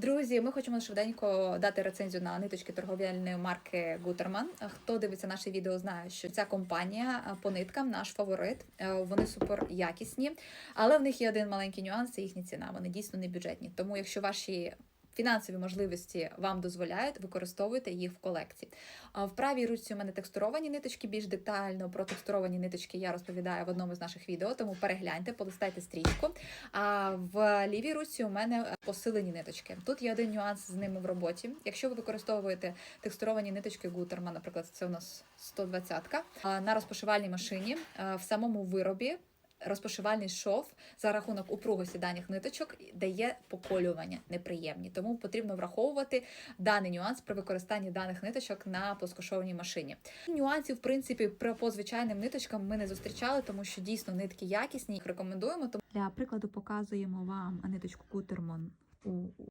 Друзі, ми хочемо швиденько дати рецензію на ниточки торговельної марки Гутерман. Хто дивиться наше відео, знає, що ця компанія по ниткам наш фаворит. Е, Вони супер якісні, але в них є один маленький нюанс це їхня ціна. Вони дійсно не бюджетні. Тому, якщо ваші Фінансові можливості вам дозволяють використовуйте їх в колекції. В правій руці у мене текстуровані ниточки. Більш детально про текстуровані ниточки я розповідаю в одному з наших відео, тому перегляньте, полистайте стрічку. А в лівій руці у мене е, посилені ниточки. Тут є один нюанс з ними в роботі. Якщо ви використовуєте текстуровані ниточки Гутерман, наприклад, це у нас 120-ка, на розпошивальній машині в самому виробі. Розпошивальний шов за рахунок упругості даних ниточок дає поколювання неприємні, тому потрібно враховувати даний нюанс при використанні даних ниточок на плоскошовній машині. Нюансів, в принципі, про по звичайним ниточкам ми не зустрічали, тому що дійсно нитки якісні. Їх рекомендуємо. Для прикладу показуємо вам ниточку Кутермон у